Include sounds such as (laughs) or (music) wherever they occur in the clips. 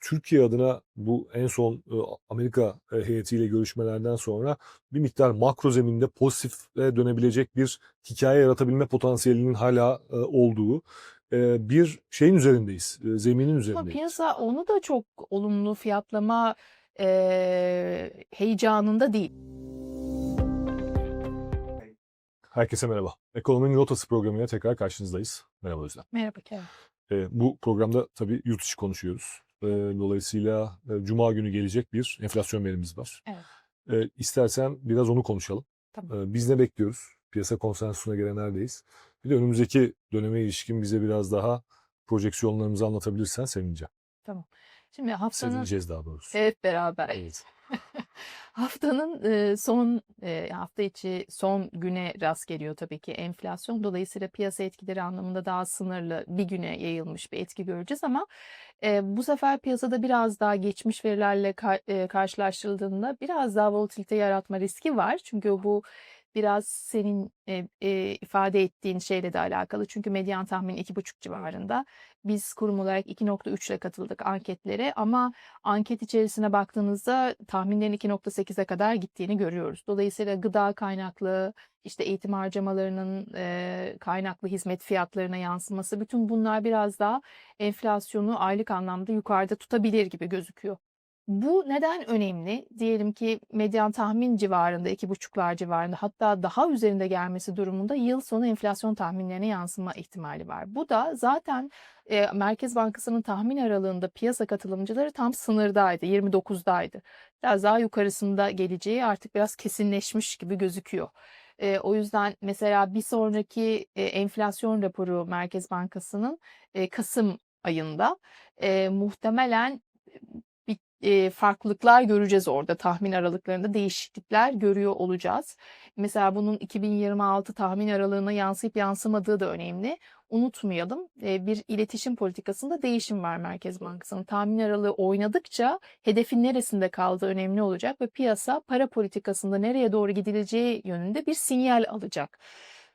Türkiye adına bu en son e, Amerika e, heyetiyle görüşmelerden sonra bir miktar makro zeminde pozitife dönebilecek bir hikaye yaratabilme potansiyelinin hala e, olduğu bir şeyin üzerindeyiz. Zeminin Ama üzerindeyiz. piyasa onu da çok olumlu fiyatlama heyecanında değil. Herkese merhaba. Ekonominin Rotası programıyla tekrar karşınızdayız. Merhaba Özlem. Merhaba Kerem. Bu programda tabii yurt içi konuşuyoruz. E, dolayısıyla e, Cuma günü gelecek bir enflasyon verimiz var. Evet. E, istersen biraz onu konuşalım. Tamam. E, biz ne bekliyoruz? Piyasa konsensusuna göre neredeyiz? Bir de önümüzdeki döneme ilişkin bize biraz daha projeksiyonlarımızı anlatabilirsen sevineceğim. Şimdi haftanın Sevineceğiz daha doğrusu. hep beraber. Evet. (laughs) Haftanın e, son e, hafta içi son güne rast geliyor tabii ki enflasyon. Dolayısıyla piyasa etkileri anlamında daha sınırlı bir güne yayılmış bir etki göreceğiz ama e, bu sefer piyasada biraz daha geçmiş verilerle ka- e, karşılaştırıldığında biraz daha volatilite yaratma riski var. Çünkü bu biraz senin e, e, ifade ettiğin şeyle de alakalı. Çünkü medyan tahmin 2,5 civarında. Biz kurum olarak 2.3 ile katıldık anketlere ama anket içerisine baktığınızda tahminlerin 2.8'e kadar gittiğini görüyoruz. Dolayısıyla gıda kaynaklı, işte eğitim harcamalarının e, kaynaklı hizmet fiyatlarına yansıması bütün bunlar biraz daha enflasyonu aylık anlamda yukarıda tutabilir gibi gözüküyor. Bu neden önemli? Diyelim ki medyan tahmin civarında, iki buçuklar civarında hatta daha üzerinde gelmesi durumunda yıl sonu enflasyon tahminlerine yansıma ihtimali var. Bu da zaten e, Merkez Bankası'nın tahmin aralığında piyasa katılımcıları tam sınırdaydı, 29'daydı. Biraz daha yukarısında geleceği artık biraz kesinleşmiş gibi gözüküyor. E, o yüzden mesela bir sonraki e, enflasyon raporu Merkez Bankası'nın e, Kasım ayında e, muhtemelen e, farklılıklar göreceğiz orada tahmin aralıklarında değişiklikler görüyor olacağız. Mesela bunun 2026 tahmin aralığına yansıyıp yansımadığı da önemli. Unutmayalım e, bir iletişim politikasında değişim var Merkez Bankası'nın. Tahmin aralığı oynadıkça hedefin neresinde kaldığı önemli olacak ve piyasa para politikasında nereye doğru gidileceği yönünde bir sinyal alacak.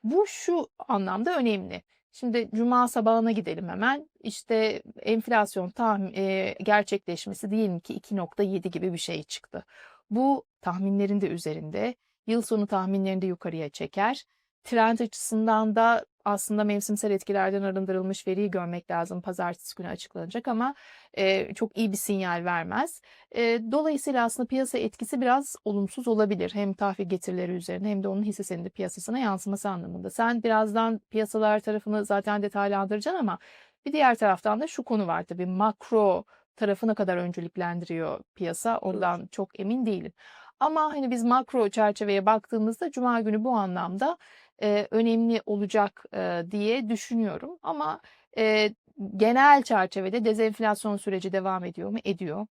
Bu şu anlamda önemli. Şimdi cuma sabahına gidelim hemen. İşte enflasyon tahmin, e, gerçekleşmesi diyelim ki 2.7 gibi bir şey çıktı. Bu tahminlerin de üzerinde. Yıl sonu tahminlerini de yukarıya çeker. Trend açısından da aslında mevsimsel etkilerden arındırılmış veriyi görmek lazım. Pazartesi günü açıklanacak ama e, çok iyi bir sinyal vermez. E, dolayısıyla aslında piyasa etkisi biraz olumsuz olabilir. Hem tahvil getirileri üzerine hem de onun hisse senedi piyasasına yansıması anlamında. Sen birazdan piyasalar tarafını zaten detaylandıracaksın ama bir diğer taraftan da şu konu var tabii makro tarafı ne kadar önceliklendiriyor piyasa ondan çok emin değilim. Ama hani biz makro çerçeveye baktığımızda cuma günü bu anlamda e, önemli olacak e, diye düşünüyorum. Ama e, genel çerçevede dezenflasyon süreci devam ediyor mu? Ediyor.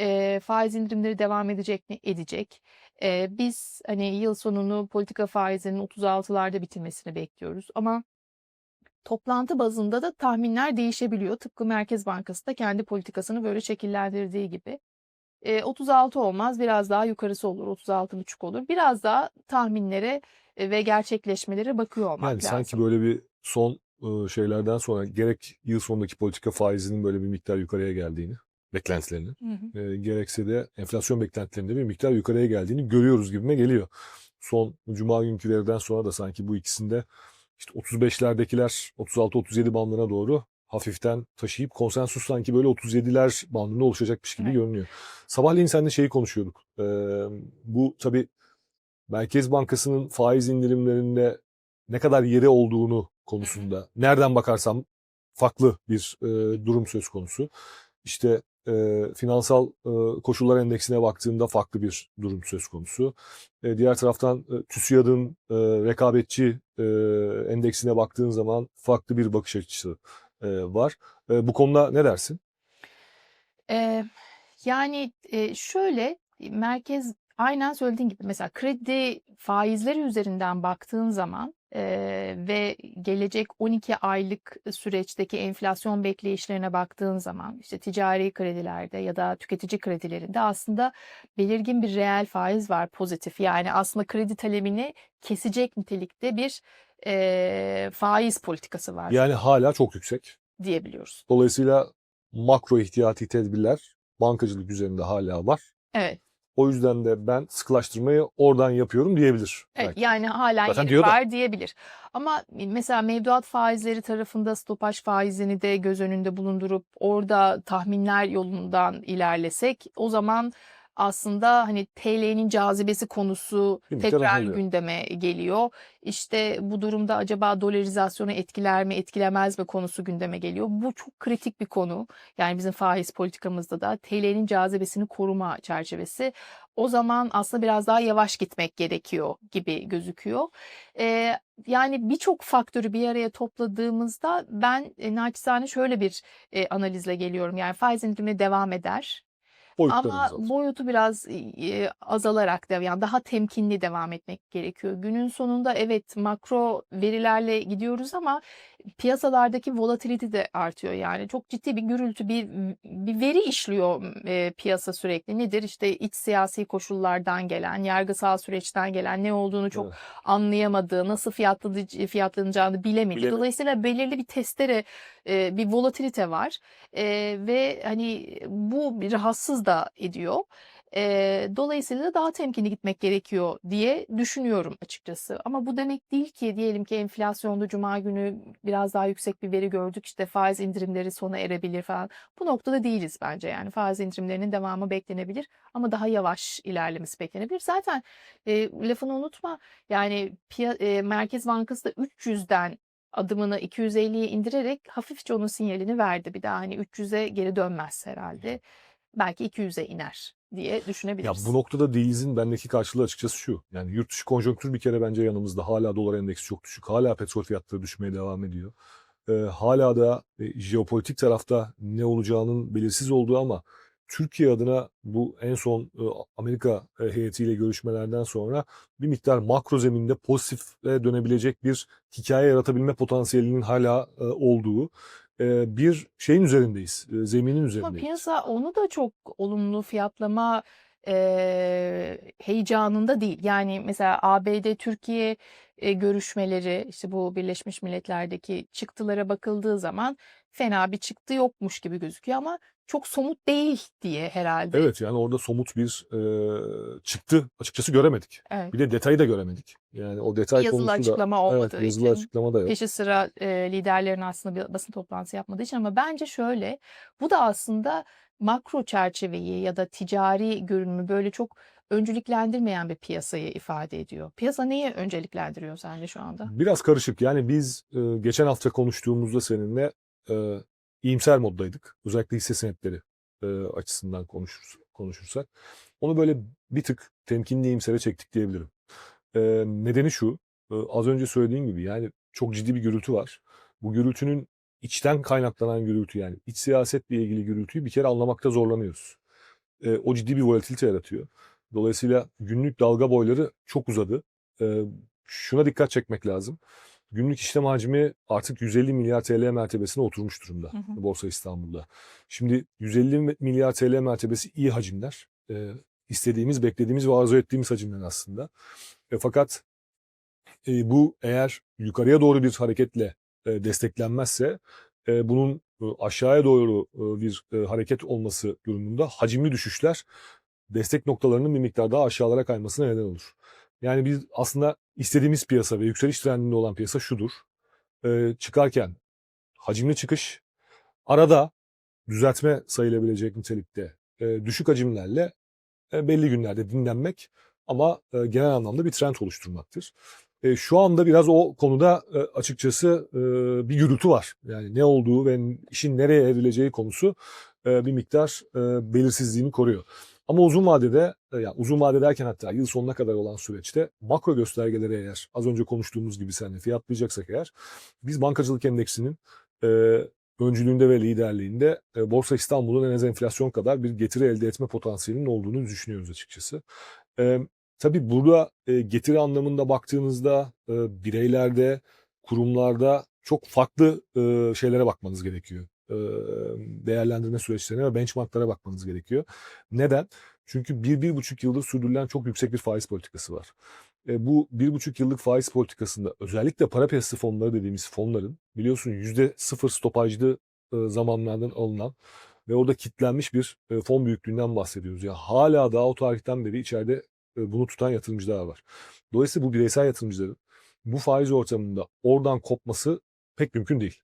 E, faiz indirimleri devam edecek mi? Edecek. E, biz hani yıl sonunu politika faizinin 36'larda bitirmesini bekliyoruz. Ama toplantı bazında da tahminler değişebiliyor. Tıpkı Merkez Bankası da kendi politikasını böyle şekillendirdiği gibi. E, 36 olmaz, biraz daha yukarısı olur, 36,5 olur. Biraz daha tahminlere ve gerçekleşmelere bakıyor olmak Yani lazım. sanki böyle bir son e, şeylerden sonra gerek yıl sonundaki politika faizinin böyle bir miktar yukarıya geldiğini, beklentilerinin, Hı hı. e, gerekse de enflasyon beklentilerinde bir miktar yukarıya geldiğini görüyoruz gibime geliyor. Son cuma günkü veriden sonra da sanki bu ikisinde işte 35'lerdekiler 36-37 bandına doğru hafiften taşıyıp konsensus sanki böyle 37'ler bandında oluşacakmış gibi Evet. görünüyor. Sabahleyin seninle şeyi konuşuyorduk. E, bu tabii Merkez Bankası'nın faiz indirimlerinde ne kadar yeri olduğunu konusunda nereden bakarsam farklı bir e, durum söz konusu. İşte e, finansal e, koşullar endeksine baktığımda farklı bir durum söz konusu. E, diğer taraftan e, TÜSİAD'ın e, rekabetçi e, endeksine baktığın zaman farklı bir bakış açısı e, var. E, bu konuda ne dersin? Ee, yani e, şöyle merkez aynen söylediğin gibi mesela kredi faizleri üzerinden baktığın zaman e, ve gelecek 12 aylık süreçteki enflasyon bekleyişlerine baktığın zaman işte ticari kredilerde ya da tüketici kredilerinde aslında belirgin bir reel faiz var pozitif. Yani aslında kredi talebini kesecek nitelikte bir e, faiz politikası var Yani hala çok yüksek. diyebiliyoruz. Dolayısıyla makro ihtiyati tedbirler bankacılık üzerinde hala var. Evet. O yüzden de ben sıkılaştırmayı oradan yapıyorum diyebilir. Evet, belki. yani hala Zaten yeri da. var diyebilir. Ama mesela mevduat faizleri tarafında stopaj faizini de göz önünde bulundurup orada tahminler yolundan ilerlesek o zaman aslında hani TL'nin cazibesi konusu Bir miktar tekrar azalıyor. gündeme geliyor. İşte bu durumda acaba dolarizasyonu etkiler mi etkilemez mi konusu gündeme geliyor. Bu çok kritik bir konu. Yani bizim faiz politikamızda da TL'nin cazibesini koruma çerçevesi. O zaman aslında biraz daha yavaş gitmek gerekiyor gibi gözüküyor. Ee, yani birçok faktörü bir araya topladığımızda ben e, naçizane şöyle bir e, analizle geliyorum. Yani faiz indirimi devam eder. Boyutları Ama azalır. boyutu biraz e, azalarak da yani daha temkinli devam etmek gerekiyor. Günün sonunda evet makro verilerle gidiyoruz ama piyasalardaki volatility de artıyor. Yani çok ciddi bir gürültü, bir bir veri işliyor e, piyasa sürekli. Nedir? İşte iç siyasi koşullardan gelen, yargısal süreçten gelen ne olduğunu çok Evet. anlayamadığı, nasıl fiyatlanıcı, fiyatlanacağını bilemedi. Bilemedi. Dolayısıyla belirli bir testere, e, bir volatilite var. E, ve hani bu rahatsız da ediyor. E, dolayısıyla da daha temkinli gitmek gerekiyor diye düşünüyorum açıkçası. Ama bu demek değil ki diyelim ki enflasyonda cuma günü biraz daha yüksek bir veri gördük. İşte faiz indirimleri sona erebilir falan. Bu noktada değiliz bence. Yani faiz indirimlerinin devamı beklenebilir ama daha yavaş ilerlemesi beklenebilir. Zaten e, lafını unutma. Yani e, Merkez Bankası da 300'den adımını 250'ye indirerek hafifçe onun sinyalini verdi. Bir daha hani 300'e geri dönmez herhalde. Belki 200'e iner diye Ya düşünebiliriz. bu noktada değilizin bendeki karşılığı açıkçası şu. Yani yurt dışı konjonktür bir kere bence yanımızda. Hala dolar endeksi çok düşük. Hala petrol fiyatları düşmeye devam ediyor. Ee, hala da e, jeopolitik tarafta ne olacağının belirsiz olduğu ama Türkiye adına bu en son e, Amerika e, heyetiyle görüşmelerden sonra bir miktar makro zeminde pozitife dönebilecek bir hikaye yaratabilme potansiyelinin hala e, olduğu bir şeyin üzerindeyiz. e, zeminin Ama üzerindeyiz. piyasa onu da çok olumlu fiyatlama eee, heyecanında değil. Yani mesela ABD Türkiye e, görüşmeleri işte bu Birleşmiş Milletler'deki çıktılara bakıldığı zaman fena bir çıktı yokmuş gibi gözüküyor ama çok somut değil diye herhalde. Evet yani orada somut bir e, çıktı açıkçası göremedik. Evet. Bir de detayı da göremedik. Yani o detay Yazılı konusu da açıklama evet olmadığı yazılı için. açıklama da yok. Peşi sıra e, liderlerin aslında bir basın toplantısı yapmadığı için ama bence şöyle bu da aslında makro çerçeveyi ya da ticari görünümü böyle çok önceliklendirmeyen bir piyasayı ifade ediyor. Piyasa neyi önceliklendiriyor sence şu anda? Biraz karışık. Yani biz e, geçen hafta konuştuğumuzda seninle e, iyimser moddaydık. Özellikle hisse senetleri e, açısından konuşur, konuşursak. Onu böyle bir tık temkinli iyimsere çektik diyebilirim. E, nedeni şu. e, az önce söylediğim gibi yani çok ciddi bir gürültü var. Bu gürültünün içten kaynaklanan gürültü yani iç siyasetle ilgili gürültüyü bir kere anlamakta zorlanıyoruz. E, o ciddi bir volatilite yaratıyor. Dolayısıyla günlük dalga boyları çok uzadı. E, şuna dikkat çekmek lazım. Günlük işlem hacmi artık 150 milyar TL mertebesine oturmuş durumda Hı hı. Borsa İstanbul'da. Şimdi 150 milyar TL mertebesi iyi hacimler. E, istediğimiz, beklediğimiz ve arzu ettiğimiz hacimler aslında. E, fakat e, bu eğer yukarıya doğru bir hareketle desteklenmezse e, bunun e, aşağıya doğru e, bir e, hareket olması durumunda hacimli düşüşler destek noktalarının bir miktar daha aşağılara kaymasına neden olur. Yani biz aslında istediğimiz piyasa ve yükseliş trendinde olan piyasa şudur. E, çıkarken hacimli çıkış, arada düzeltme sayılabilecek nitelikte e, düşük hacimlerle e, belli günlerde dinlenmek ama e, genel anlamda bir trend oluşturmaktır. E, şu anda biraz o konuda e, açıkçası e, bir gürültü var. Yani ne olduğu ve işin nereye evrileceği konusu e, bir miktar e, belirsizliğini koruyor. Ama uzun vadede, e, yani uzun vade derken hatta yıl sonuna kadar olan süreçte makro göstergeleri eğer az önce konuştuğumuz gibi seninle fiyatlayacaksak eğer biz bankacılık endeksinin e, öncülüğünde ve liderliğinde e, Borsa İstanbul'un en az enflasyon kadar bir getiri elde etme potansiyelinin olduğunu düşünüyoruz açıkçası. Tabii burada e, getiri anlamında baktığınızda e, bireylerde, kurumlarda çok farklı e, şeylere bakmanız gerekiyor. E, değerlendirme süreçlerine ve benchmarklara bakmanız gerekiyor. Neden? Çünkü bir, bir buçuk yıldır sürdürülen çok yüksek bir faiz politikası var. E, bu bir buçuk yıllık faiz politikasında özellikle para piyasası fonları dediğimiz fonların biliyorsun yüzde sıfır stopajlı e, zamanlardan alınan ve orada kitlenmiş bir e, fon büyüklüğünden bahsediyoruz. Yani hala daha o tarihten beri içeride bunu tutan yatırımcılar var. Dolayısıyla bu bireysel yatırımcıların bu faiz ortamında oradan kopması pek mümkün değil.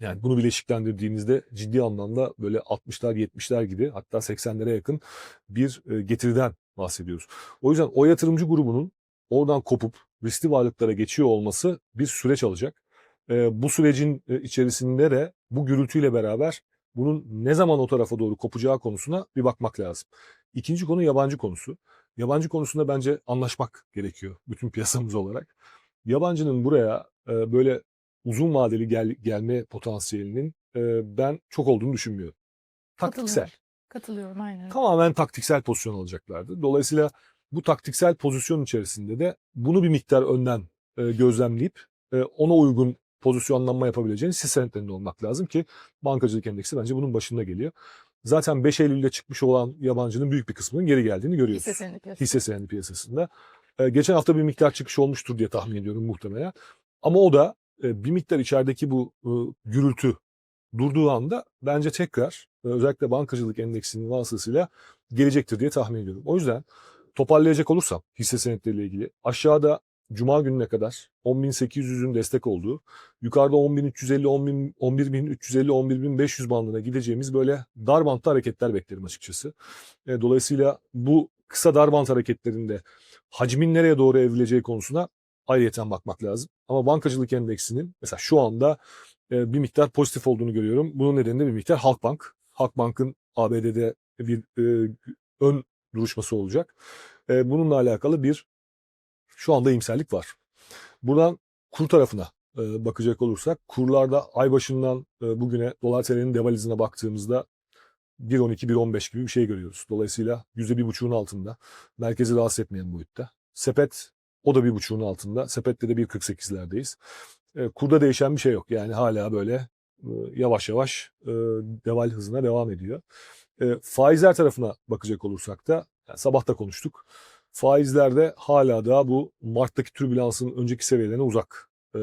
Yani bunu bileşiklendirdiğinizde ciddi anlamda böyle 60'lar 70'ler gibi hatta 80'lere yakın bir e, getiriden bahsediyoruz. O yüzden o yatırımcı grubunun oradan kopup riskli varlıklara geçiyor olması bir süreç alacak. E, bu sürecin e, içerisinde de bu gürültüyle beraber bunun ne zaman o tarafa doğru kopacağı konusuna bir bakmak lazım. İkinci konu yabancı konusu. Yabancı konusunda bence anlaşmak gerekiyor bütün piyasamız olarak. Yabancının buraya e, böyle uzun vadeli gel, gelme potansiyelinin e, ben çok olduğunu düşünmüyorum. Taktiksel. Katılıyorum. Katılıyorum aynen. Tamamen taktiksel pozisyon alacaklardı. Dolayısıyla bu taktiksel pozisyon içerisinde de bunu bir miktar önden e, gözlemleyip e, ona uygun pozisyonlanma yapabileceğiniz hisse senetlerinde olmak lazım ki bankacılık endeksi bence bunun başında geliyor. Zaten 5 Eylül'de çıkmış olan yabancının büyük bir kısmının geri geldiğini görüyoruz Hisse senedi piyasası. hisse senedi piyasasında. E, geçen hafta bir miktar çıkış olmuştur diye tahmin ediyorum muhtemelen. Ama o da e, bir miktar içerideki bu e, gürültü durduğu anda bence tekrar e, özellikle bankacılık endeksinin vasıtasıyla gelecektir diye tahmin ediyorum. O yüzden toparlayacak olursam hisse senetleriyle ilgili aşağıda Cuma gününe kadar 10.800'ün destek olduğu, yukarıda 10.350, 10.000 11.350, 11.500 bandına gideceğimiz böyle dar bantta hareketler beklerim açıkçası. E, Dolayısıyla bu kısa dar bant hareketlerinde hacmin nereye doğru evrileceği konusuna ayrıyeten bakmak lazım. Ama bankacılık endeksinin mesela şu anda e, bir miktar pozitif olduğunu görüyorum. Bunun nedeni de bir miktar Halkbank. Halkbank'ın ABD'de bir e, ön duruşması olacak. Bununla alakalı bir şu anda iyimserlik var. Buradan kur tarafına e, bakacak olursak kurlarda ay başından e, bugüne dolar TL'nin devalizine baktığımızda 1.12-1.15 gibi bir şey görüyoruz. Dolayısıyla %1.5'un altında. Merkezi rahatsız etmeyen boyutta. Sepet o da 1.5'un altında. Sepette de 1.48'lerdeyiz. E, kurda değişen bir şey yok. Yani hala böyle yavaş yavaş deval hızına devam ediyor. Faizler tarafına bakacak olursak da yani sabah da konuştuk. Faizlerde hala daha bu Mart'taki türbülansın önceki seviyelerine uzak e,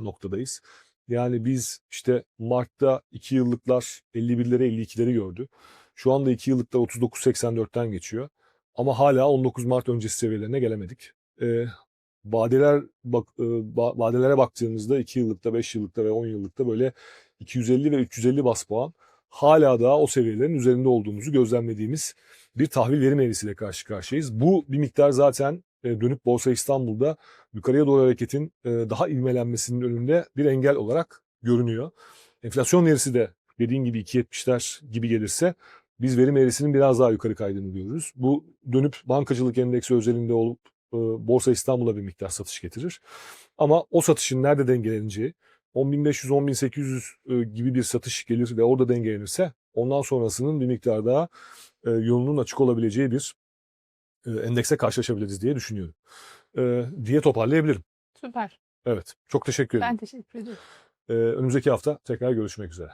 noktadayız. Yani biz işte Mart'ta 2 yıllıklar 51'lere 52'leri gördü. Şu anda 2 yıllıklar 39.84'ten geçiyor. Ama hala 19 Mart öncesi seviyelerine gelemedik. E, vadeler bak, e, vadelere baktığımızda 2 yıllıkta, 5 yıllıkta ve 10 yıllıkta böyle 250 ve 350 bas puan hala daha o seviyelerin üzerinde olduğumuzu gözlemlediğimiz bir tahvil verim eğrisiyle karşı karşıyayız. Bu bir miktar zaten e, dönüp Borsa İstanbul'da yukarıya doğru hareketin e, daha ivmelenmesinin önünde bir engel olarak görünüyor. Enflasyon verisi de dediğin gibi 2.70'ler gibi gelirse biz verim eğrisinin biraz daha yukarı kaydığını görürüz. Bu dönüp bankacılık endeksi özelinde olup e, Borsa İstanbul'a bir miktar satış getirir. Ama o satışın nerede dengeleneceği, 10.500-10.800 e, gibi bir satış gelir ve orada dengelenirse ondan sonrasının bir miktar daha e, yolunun açık olabileceği bir e, endekse karşılaşabiliriz diye düşünüyorum. E, diye toparlayabilirim. Süper. Evet. Çok teşekkür ederim. Ben teşekkür ederim. E, önümüzdeki hafta tekrar görüşmek üzere.